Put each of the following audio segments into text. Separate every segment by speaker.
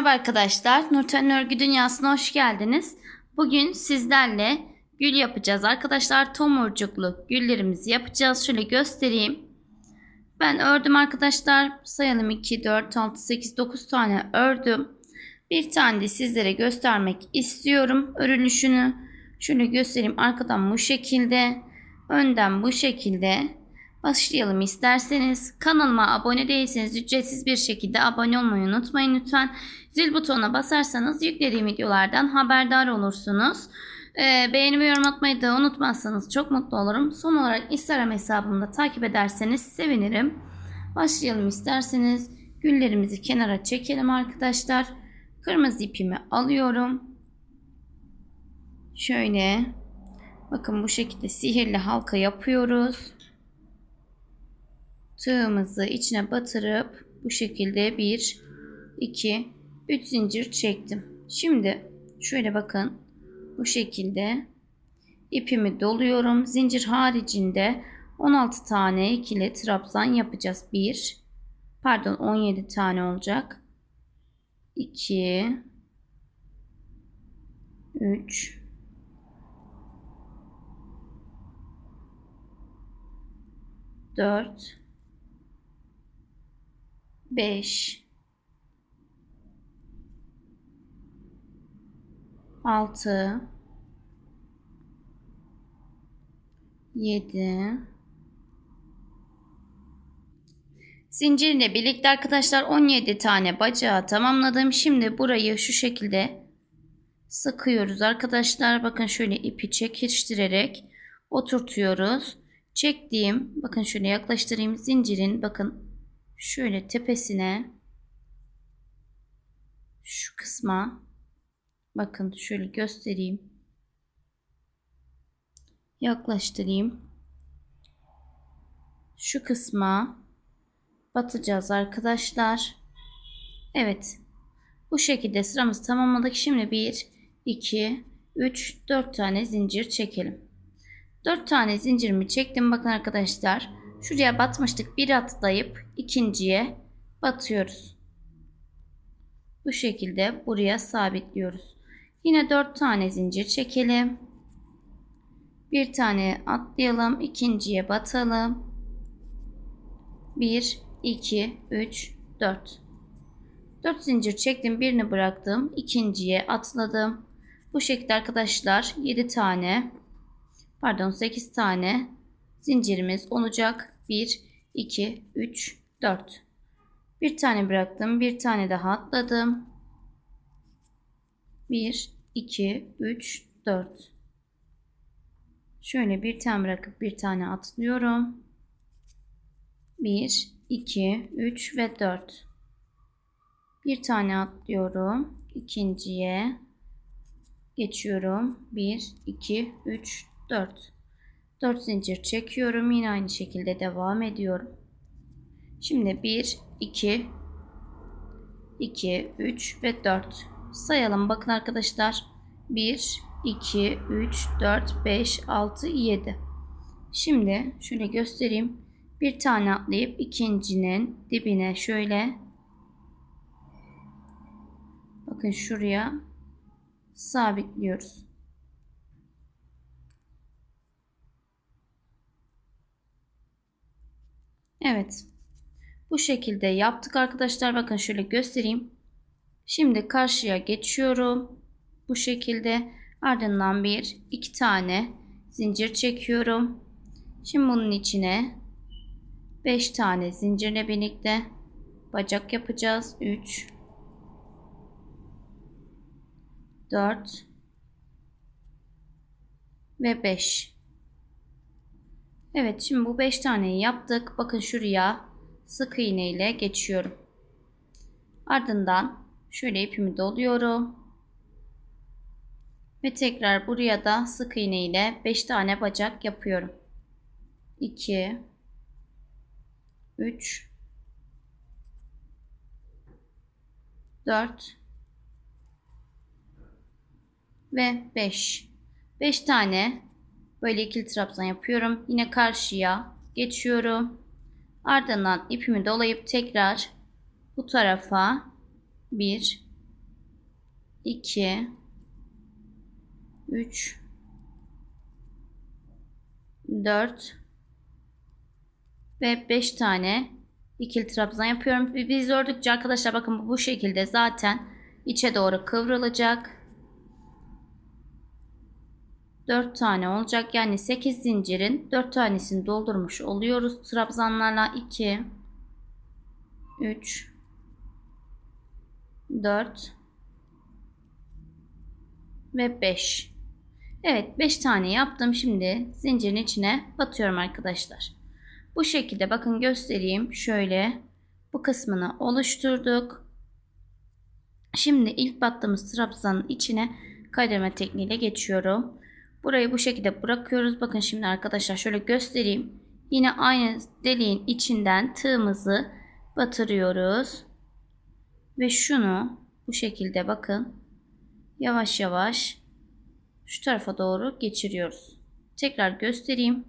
Speaker 1: Merhaba arkadaşlar. Nurten Örgü Dünyası'na hoş geldiniz. Bugün sizlerle gül yapacağız. Arkadaşlar tomurcuklu güllerimizi yapacağız. Şöyle göstereyim. Ben ördüm arkadaşlar. Sayalım 2, 4, 6, 8, 9 tane ördüm. Bir tane de sizlere göstermek istiyorum. Örülüşünü şöyle göstereyim. Arkadan bu şekilde. Önden bu şekilde. Başlayalım isterseniz. Kanalıma abone değilseniz ücretsiz bir şekilde abone olmayı unutmayın lütfen. Zil butonuna basarsanız yüklediğim videolardan haberdar olursunuz. Ee, beğeni ve yorum atmayı da unutmazsanız çok mutlu olurum. Son olarak Instagram hesabımda takip ederseniz sevinirim. Başlayalım isterseniz. Güllerimizi kenara çekelim arkadaşlar. Kırmızı ipimi alıyorum. Şöyle. Bakın bu şekilde sihirli halka yapıyoruz tığımızı içine batırıp bu şekilde 1 2 3 zincir çektim. Şimdi şöyle bakın bu şekilde ipimi doluyorum. Zincir haricinde 16 tane ikili trabzan yapacağız. 1 pardon 17 tane olacak. 2 3 4 5 6 7 Zincirle birlikte arkadaşlar 17 tane bacağı tamamladım. Şimdi burayı şu şekilde sıkıyoruz arkadaşlar. Bakın şöyle ipi çekiştirerek oturtuyoruz. Çektiğim bakın şöyle yaklaştırayım zincirin bakın şöyle tepesine şu kısma bakın şöyle göstereyim. Yaklaştırayım. Şu kısma batacağız arkadaşlar. Evet bu şekilde sıramızı tamamladık. Şimdi 1 2 3 4 tane zincir çekelim. 4 tane zincirimi çektim. Bakın arkadaşlar Şuraya batmıştık. Bir atlayıp ikinciye batıyoruz. Bu şekilde buraya sabitliyoruz. Yine 4 tane zincir çekelim. Bir tane atlayalım. ikinciye batalım. 1, 2, 3, 4. 4 zincir çektim. Birini bıraktım. ikinciye atladım. Bu şekilde arkadaşlar 7 tane pardon 8 tane zincirimiz olacak. 1, 2, 3, 4. Bir tane bıraktım. Bir tane daha atladım. 1, 2, 3, 4. Şöyle bir tane bırakıp bir tane atlıyorum. 1, 2, 3 ve 4. Bir tane atlıyorum. İkinciye geçiyorum. 1, 2, 3, 4. 4 zincir çekiyorum. Yine aynı şekilde devam ediyorum. Şimdi 1, 2, 2, 3 ve 4. Sayalım. Bakın arkadaşlar. 1, 2, 3, 4, 5, 6, 7. Şimdi şöyle göstereyim. Bir tane atlayıp ikincinin dibine şöyle bakın şuraya sabitliyoruz. Evet. Bu şekilde yaptık arkadaşlar. Bakın şöyle göstereyim. Şimdi karşıya geçiyorum. Bu şekilde ardından bir iki tane zincir çekiyorum. Şimdi bunun içine 5 tane zincirle birlikte bacak yapacağız. 3 4 ve 5 Evet şimdi bu 5 taneyi yaptık. Bakın şuraya sık iğne ile geçiyorum. Ardından şöyle ipimi doluyorum. Ve tekrar buraya da sık iğne ile 5 tane bacak yapıyorum. 2 3 4 ve 5 5 tane Böyle ikili trabzan yapıyorum. Yine karşıya geçiyorum. Ardından ipimi dolayıp tekrar bu tarafa 1 2 3 4 ve 5 tane ikili trabzan yapıyorum. Biz ördükçe arkadaşlar bakın bu, şekilde zaten içe doğru kıvrılacak. 4 tane olacak. Yani 8 zincirin 4 tanesini doldurmuş oluyoruz. Trabzanlarla 2 3 4 ve 5. Evet 5 tane yaptım. Şimdi zincirin içine batıyorum arkadaşlar. Bu şekilde bakın göstereyim. Şöyle bu kısmını oluşturduk. Şimdi ilk battığımız trabzanın içine kaydırma tekniğiyle geçiyorum. Burayı bu şekilde bırakıyoruz. Bakın şimdi arkadaşlar şöyle göstereyim. Yine aynı deliğin içinden tığımızı batırıyoruz. Ve şunu bu şekilde bakın yavaş yavaş şu tarafa doğru geçiriyoruz. Tekrar göstereyim.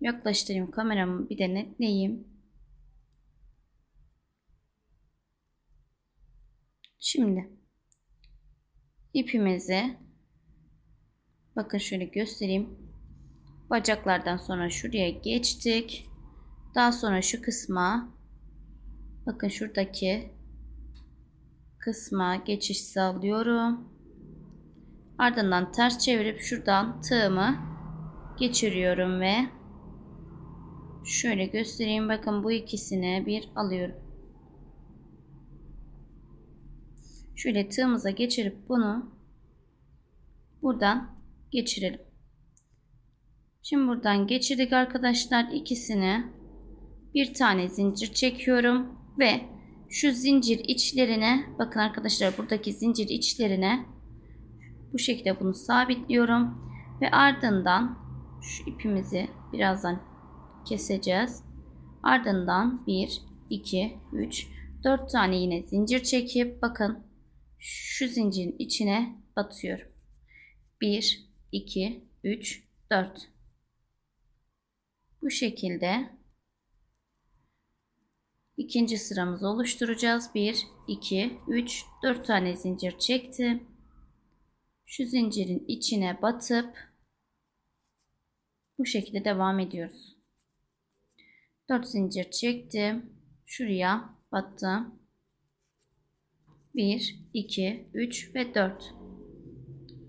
Speaker 1: Yaklaştırayım kameramı bir de netleyeyim. Şimdi ipimizi bakın şöyle göstereyim. Bacaklardan sonra şuraya geçtik. Daha sonra şu kısma bakın şuradaki kısma geçiş sağlıyorum. Ardından ters çevirip şuradan tığımı geçiriyorum ve şöyle göstereyim. Bakın bu ikisini bir alıyorum. Şöyle tığımıza geçirip bunu buradan geçirelim. Şimdi buradan geçirdik arkadaşlar ikisini. Bir tane zincir çekiyorum ve şu zincir içlerine bakın arkadaşlar buradaki zincir içlerine bu şekilde bunu sabitliyorum ve ardından şu ipimizi birazdan keseceğiz. Ardından 1 2 3 4 tane yine zincir çekip bakın şu zincirin içine batıyorum. 1 2 3 4 bu şekilde ikinci sıramızı oluşturacağız. 1 2 3 4 tane zincir çektim. Şu zincirin içine batıp bu şekilde devam ediyoruz. 4 zincir çektim. Şuraya battım. 1 2 3 ve 4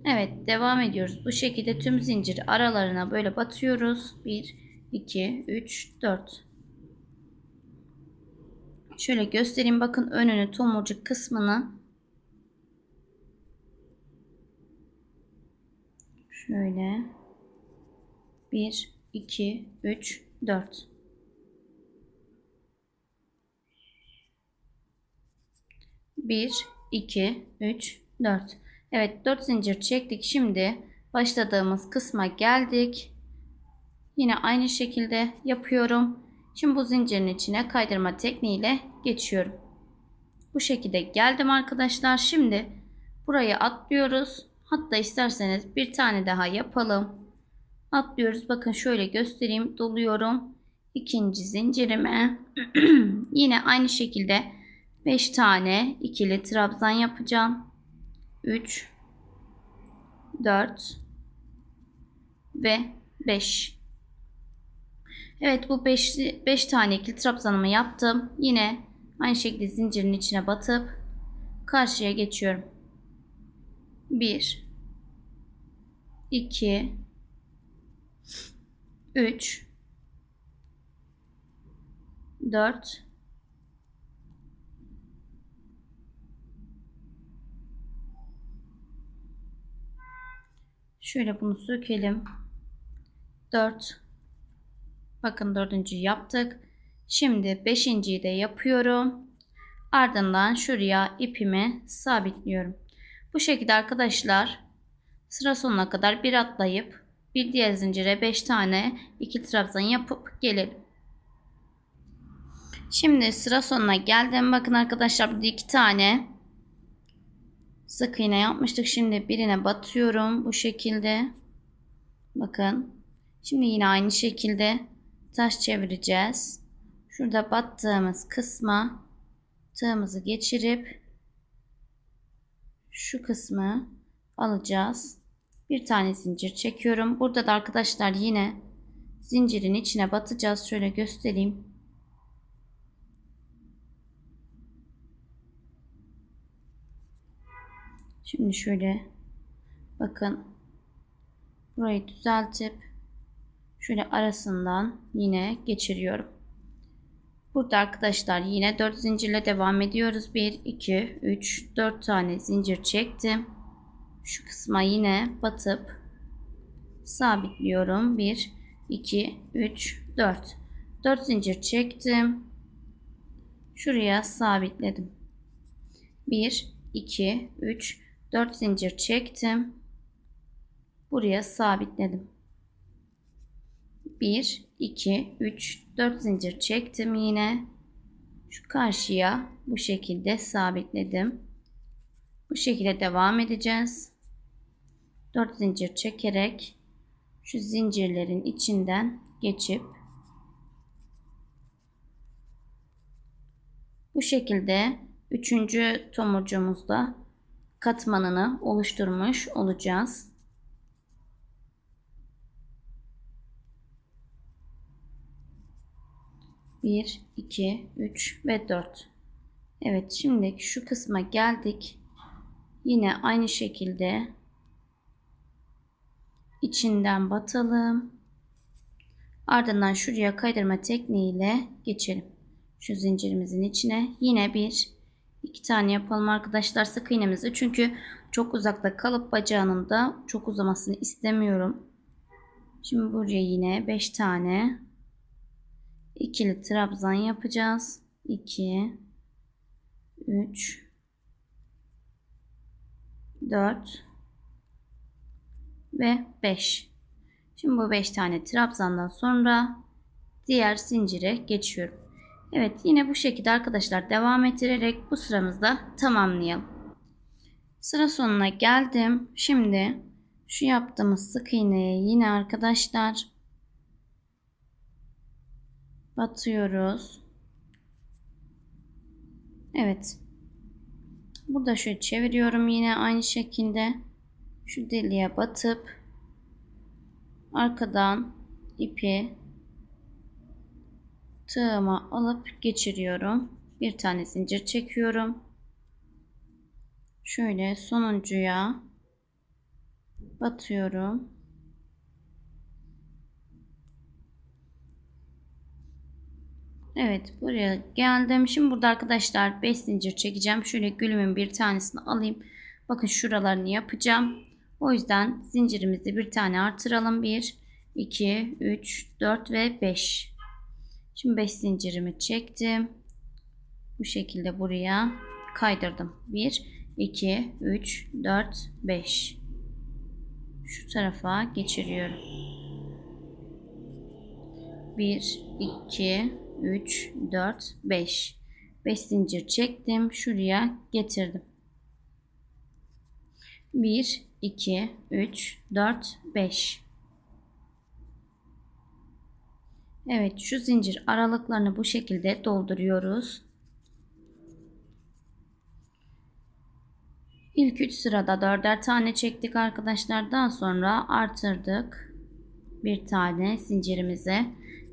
Speaker 1: Evet devam ediyoruz. Bu şekilde tüm zincir aralarına böyle batıyoruz. 1 2 3 4 Şöyle göstereyim. Bakın önünü tomurcuk kısmını. Şöyle. 1 2 3 4 1 2 3 4 Evet 4 zincir çektik. Şimdi başladığımız kısma geldik. Yine aynı şekilde yapıyorum. Şimdi bu zincirin içine kaydırma tekniğiyle geçiyorum. Bu şekilde geldim arkadaşlar. Şimdi burayı atlıyoruz. Hatta isterseniz bir tane daha yapalım. Atlıyoruz. Bakın şöyle göstereyim. Doluyorum. İkinci zincirime yine aynı şekilde 5 tane ikili trabzan yapacağım. 3 4 ve 5 Evet bu 5 5 tane ikili trabzanımı yaptım. Yine aynı şekilde zincirin içine batıp karşıya geçiyorum. 1 2 3 4 Şöyle bunu sökelim. 4 Bakın dördüncüyü yaptık. Şimdi beşinciyi de yapıyorum. Ardından şuraya ipimi sabitliyorum. Bu şekilde arkadaşlar sıra sonuna kadar bir atlayıp bir diğer zincire 5 tane iki trabzan yapıp gelelim. Şimdi sıra sonuna geldim. Bakın arkadaşlar burada iki tane sık iğne yapmıştık. Şimdi birine batıyorum bu şekilde. Bakın. Şimdi yine aynı şekilde taş çevireceğiz. Şurada battığımız kısma tığımızı geçirip şu kısmı alacağız. Bir tane zincir çekiyorum. Burada da arkadaşlar yine zincirin içine batacağız. Şöyle göstereyim. Şimdi şöyle bakın burayı düzeltip şöyle arasından yine geçiriyorum. Burada arkadaşlar yine 4 zincirle devam ediyoruz. 1 2 3 4 tane zincir çektim. Şu kısma yine batıp sabitliyorum. 1 2 3 4 4 zincir çektim. Şuraya sabitledim. 1 2 3 4 zincir çektim. Buraya sabitledim. 1 2 3 4 zincir çektim yine. Şu karşıya bu şekilde sabitledim. Bu şekilde devam edeceğiz. 4 zincir çekerek şu zincirlerin içinden geçip bu şekilde üçüncü tomurcumuzda katmanını oluşturmuş olacağız. Bir, iki, üç ve dört. Evet şimdi şu kısma geldik. Yine aynı şekilde içinden batalım. Ardından şuraya kaydırma tekniğiyle geçelim. Şu zincirimizin içine yine bir iki tane yapalım arkadaşlar sık iğnemizi. Çünkü çok uzakta kalıp bacağının da çok uzamasını istemiyorum. Şimdi buraya yine 5 tane ikili trabzan yapacağız. 2 3 4 ve 5. Şimdi bu 5 tane trabzandan sonra diğer zincire geçiyorum. Evet yine bu şekilde arkadaşlar devam ettirerek bu sıramızda tamamlayalım. Sıra sonuna geldim. Şimdi şu yaptığımız sık iğneye yine arkadaşlar batıyoruz. Evet. Burada şöyle çeviriyorum yine aynı şekilde şu deliğe batıp arkadan ipi tığıma alıp geçiriyorum. Bir tane zincir çekiyorum. Şöyle sonuncuya batıyorum. Evet buraya geldim. Şimdi burada arkadaşlar 5 zincir çekeceğim. Şöyle gülümün bir tanesini alayım. Bakın şuralarını yapacağım. O yüzden zincirimizi bir tane artıralım. 1, 2, 3, 4 ve 5. Şimdi 5 zincirimi çektim. Bu şekilde buraya kaydırdım. 1, 2, 3, 4, 5. Şu tarafa geçiriyorum. 1, 2, 3, 4, 5. 5 zincir çektim. Şuraya getirdim. 1, 2, 3, 4, 5. Evet şu zincir aralıklarını bu şekilde dolduruyoruz. İlk 3 sırada dörder tane çektik arkadaşlar. Daha sonra artırdık. Bir tane zincirimize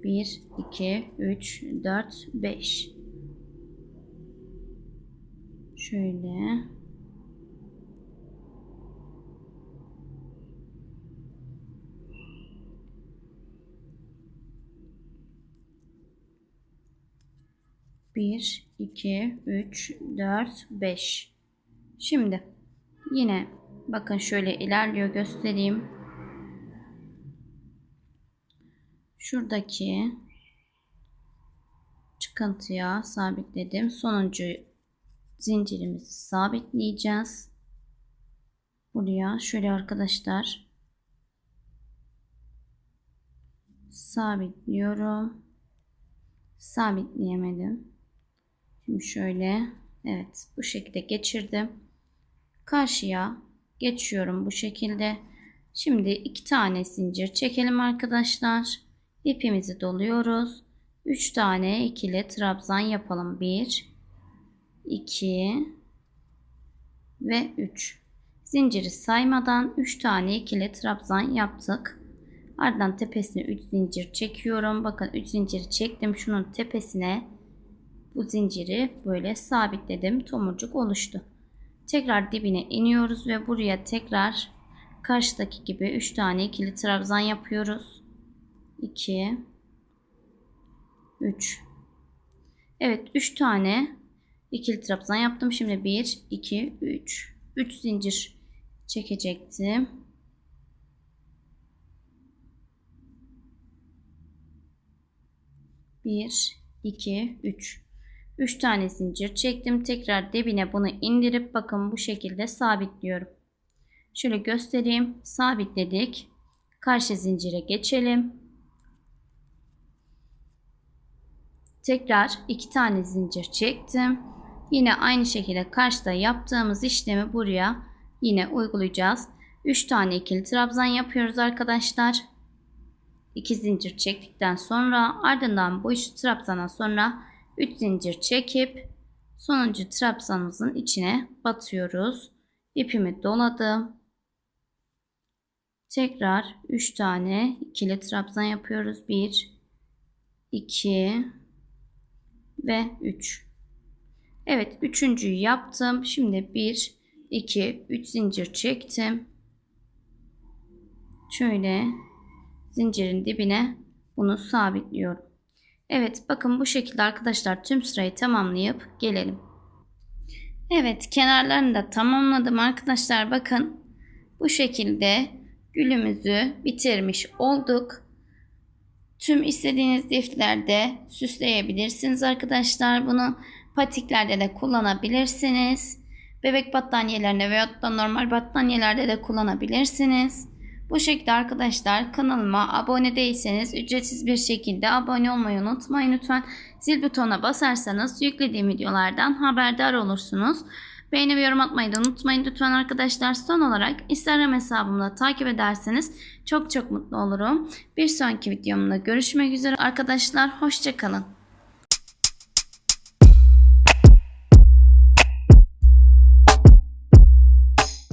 Speaker 1: 1, 2, 3, 4, 5. Şöyle. Bir, iki, üç, dört, beş. Şimdi yine bakın şöyle ilerliyor göstereyim. Şuradaki çıkıntıya sabitledim. Sonuncu zincirimizi sabitleyeceğiz. Buraya şöyle arkadaşlar sabitliyorum. Sabitleyemedim. Şimdi şöyle evet bu şekilde geçirdim. Karşıya geçiyorum bu şekilde. Şimdi iki tane zincir çekelim arkadaşlar. İpimizi doluyoruz. 3 tane ikili trabzan yapalım. 1 2 ve 3. Zinciri saymadan 3 tane ikili trabzan yaptık. Ardından tepesine 3 zincir çekiyorum. Bakın 3 zinciri çektim. Şunun tepesine bu zinciri böyle sabitledim. Tomurcuk oluştu. Tekrar dibine iniyoruz ve buraya tekrar karşıdaki gibi 3 tane ikili trabzan yapıyoruz. 2 3 Evet 3 tane ikili trabzan yaptım. Şimdi 1 2 3 3 zincir çekecektim. Bir, iki, üç. Üç tane zincir çektim. Tekrar dibine bunu indirip bakın bu şekilde sabitliyorum. Şöyle göstereyim. Sabitledik. Karşı zincire geçelim. Tekrar iki tane zincir çektim. Yine aynı şekilde karşıda yaptığımız işlemi buraya yine uygulayacağız. 3 tane ikili trabzan yapıyoruz arkadaşlar. 2 zincir çektikten sonra ardından bu 3 trabzana sonra 3 zincir çekip sonuncu trabzanımızın içine batıyoruz. İpimi doladım. Tekrar 3 tane ikili trabzan yapıyoruz. 1 2 ve 3. Evet, üçüncüyü yaptım. Şimdi 1 2 3 zincir çektim. Şöyle zincirin dibine bunu sabitliyorum. Evet bakın bu şekilde arkadaşlar tüm sırayı tamamlayıp gelelim. Evet kenarlarını da tamamladım arkadaşlar bakın bu şekilde gülümüzü bitirmiş olduk. Tüm istediğiniz liflerde süsleyebilirsiniz arkadaşlar. Bunu patiklerde de kullanabilirsiniz. Bebek battaniyelerinde veya da normal battaniyelerde de kullanabilirsiniz. Bu şekilde arkadaşlar kanalıma abone değilseniz ücretsiz bir şekilde abone olmayı unutmayın lütfen. Zil butonuna basarsanız yüklediğim videolardan haberdar olursunuz. Beğeni ve yorum atmayı da unutmayın lütfen arkadaşlar. Son olarak Instagram hesabımda takip ederseniz çok çok mutlu olurum. Bir sonraki videomda görüşmek üzere arkadaşlar. Hoşçakalın.